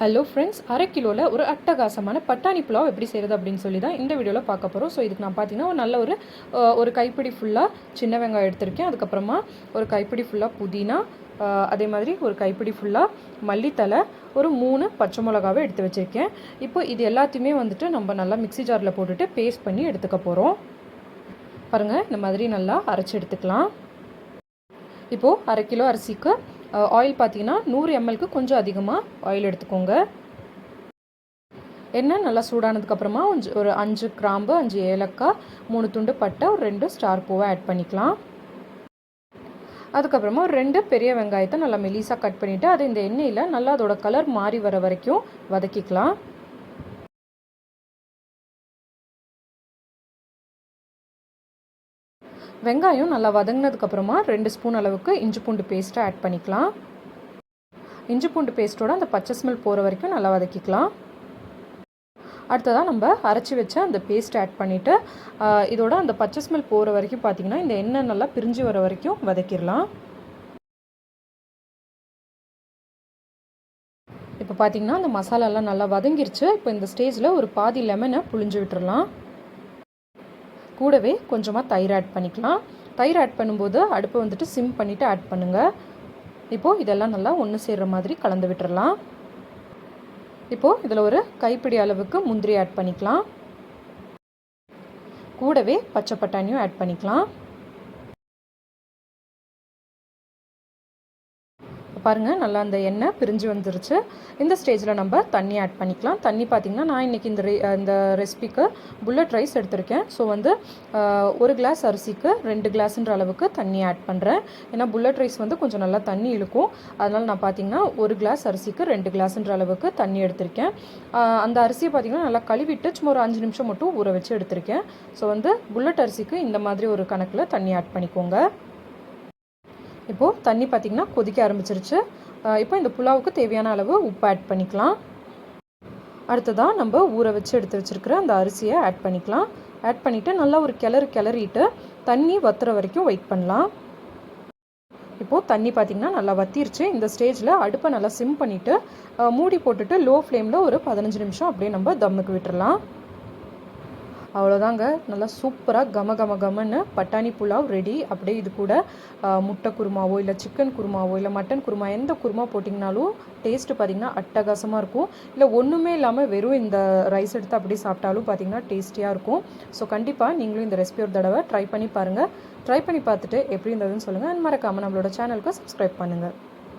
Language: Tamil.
ஹலோ ஃப்ரெண்ட்ஸ் அரை கிலோவில் ஒரு அட்டகாசமான பட்டாணி புலாவ் எப்படி செய்கிறது அப்படின்னு சொல்லி தான் இந்த வீடியோவில் பார்க்க போகிறோம் ஸோ இதுக்கு நான் பார்த்தீங்கன்னா ஒரு நல்ல ஒரு ஒரு கைப்பிடி ஃபுல்லாக சின்ன வெங்காயம் எடுத்திருக்கேன். அதுக்கப்புறமா ஒரு கைப்பிடி ஃபுல்லாக புதினா அதே மாதிரி ஒரு கைப்பிடி ஃபுல்லாக மல்லித்தலை ஒரு மூணு பச்சை மிளகாவை எடுத்து வச்சுருக்கேன். இப்போ இது எல்லாத்தையுமே வந்துட்டு நம்ம நல்லா மிக்ஸி ஜாரில் போட்டுட்டு பேஸ்ட் பண்ணி எடுத்துக்க போகிறோம் பாருங்கள் இந்த மாதிரி நல்லா அரைச்சி எடுத்துக்கலாம். இப்போது அரை கிலோ அரிசிக்கு ஆயில் பார்த்தீங்கன்னா நூறு எம்எல்க்கு கொஞ்சம் அதிகமாக ஆயில் எடுத்துக்கோங்க. எண்ணெய் நல்லா சூடானதுக்கப்புறமா கொஞ்சம் ஒரு அஞ்சு கிராம்பு அஞ்சு ஏலக்காய் மூணு துண்டு பட்டை ஒரு ரெண்டு ஸ்டார் பூவை ஆட் பண்ணிக்கலாம். அதுக்கப்புறமா ஒரு ரெண்டு பெரிய வெங்காயத்தை நல்லா மெலிசாக கட் பண்ணிவிட்டு அதை இந்த எண்ணெயில் நல்லா அதோட கலர் மாறி வர வரைக்கும் வதக்கிக்கலாம். வெங்காயம் நல்லா வதங்கினதுக்கப்புறமா ரெண்டு ஸ்பூன் அளவுக்கு இஞ்சி பூண்டு பேஸ்ட்டை ஆட் பண்ணிக்கலாம். இஞ்சி பூண்டு பேஸ்ட்டோட அந்த பச்சை ஸ்மெல் போகிற வரைக்கும் நல்லா வதக்கிக்கலாம். அடுத்ததாக நம்ம அரைச்சி வச்ச அந்த பேஸ்ட் ஆட் பண்ணிவிட்டு இதோட அந்த பச்சை ஸ்மெல் போகிற வரைக்கும் பார்த்திங்கன்னா இந்த எண்ணெய் நல்லா பிரிஞ்சு வர வரைக்கும் வதக்கிடலாம். இப்போ பார்த்தீங்கன்னா அந்த மசாலாலாம் நல்லா வதங்கிருச்சு. இப்போ இந்த ஸ்டேஜில் ஒரு பாதி லெமனை புழிஞ்சு விட்டுறலாம். கூடவே கொஞ்சமாக தயிர் ஆட் பண்ணிக்கலாம். தயிர் ஆட் பண்ணும்போது அடுப்பை வந்துட்டு சிம் பண்ணிவிட்டு ஆட் பண்ணுங்கள் இப்போது இதெல்லாம் நல்லா ஒன்று சேர்கிற மாதிரி கலந்து விட்டுறலாம். இப்போது இதில் ஒரு கைப்பிடி அளவுக்கு முந்திரி ஆட் பண்ணிக்கலாம். கூடவே பச்சை பட்டாணியும் ஆட் பண்ணிக்கலாம். பாருங்கள் நல்லா அந்த எண்ணெய் பிரிஞ்சு வந்துருச்சு. இந்த ஸ்டேஜில் நம்ம தண்ணி ஆட் பண்ணிக்கலாம். தண்ணி பார்த்திங்கன்னா நான் இன்றைக்கி இந்த ரெ இந்த ரெசிபிக்கு புல்லட் ரைஸ் எடுத்திருக்கேன். ஸோ வந்து ஒரு கிளாஸ் அரிசிக்கு ரெண்டு கிளாஸ்ன்ற அளவுக்கு தண்ணி ஆட் பண்ணுறேன் ஏன்னா புல்லட் ரைஸ் வந்து கொஞ்சம் நல்லா தண்ணி இழுக்கும். அதனால் நான் பார்த்திங்கன்னா ஒரு கிளாஸ் அரிசிக்கு ரெண்டு கிளாஸ்ன்ற அளவுக்கு தண்ணி எடுத்திருக்கேன். அந்த அரிசியை பார்த்திங்கன்னா நல்லா கழுவிட்டு சும்மா ஒரு அஞ்சு நிமிஷம் மட்டும் ஊற வச்சு எடுத்திருக்கேன். ஸோ வந்து புல்லட் அரிசிக்கு இந்த மாதிரி ஒரு கணக்கில் தண்ணி ஆட் பண்ணிக்கோங்க. இப்போது தண்ணி பார்த்திங்கன்னா கொதிக்க ஆரம்பிச்சிருச்சு. இப்போ இந்த புலாவுக்கு தேவையான அளவு உப்பு ஆட் பண்ணிக்கலாம். அடுத்ததாக நம்ம ஊற வச்சு எடுத்து வச்சுருக்கிற அந்த அரிசியை ஆட் பண்ணிக்கலாம். ஆட் பண்ணிவிட்டு நல்லா ஒரு கிளறு கிளறிட்டு தண்ணி வத்துற வரைக்கும் வெயிட் பண்ணலாம். இப்போது தண்ணி பார்த்திங்கன்னா நல்லா வத்திருச்சு. இந்த ஸ்டேஜில் அடுப்பை நல்லா சிம் பண்ணிவிட்டு மூடி போட்டுட்டு லோ ஃப்ளேமில் ஒரு பதினஞ்சு நிமிஷம் அப்படியே நம்ம தம்முக்கு விட்டுறலாம். அவ்வளோதாங்க நல்லா சூப்பராக கம கம கமன்னு பட்டாணி புலாவ் ரெடி அப்படியே இது கூட முட்டை குருமாவோ இல்லை சிக்கன் குருமாவோ இல்லை மட்டன் குருமா எந்த குருமா போட்டிங்கனாலும் டேஸ்ட்டு பார்த்திங்கன்னா அட்டகாசமாக இருக்கும். இல்லை ஒன்றுமே இல்லாமல் வெறும் இந்த ரைஸ் எடுத்து அப்படியே சாப்பிட்டாலும் பார்த்திங்கன்னா டேஸ்டியாக இருக்கும். ஸோ கண்டிப்பாக நீங்களும் இந்த ரெசிபி ஒரு தடவை ட்ரை பண்ணி பாருங்கள் ட்ரை பண்ணி பார்த்துட்டு எப்படி இருந்ததுன்னு சொல்லுங்கள் மறக்காமல் நம்மளோட சேனலுக்கு சப்ஸ்கிரைப் பண்ணுங்கள்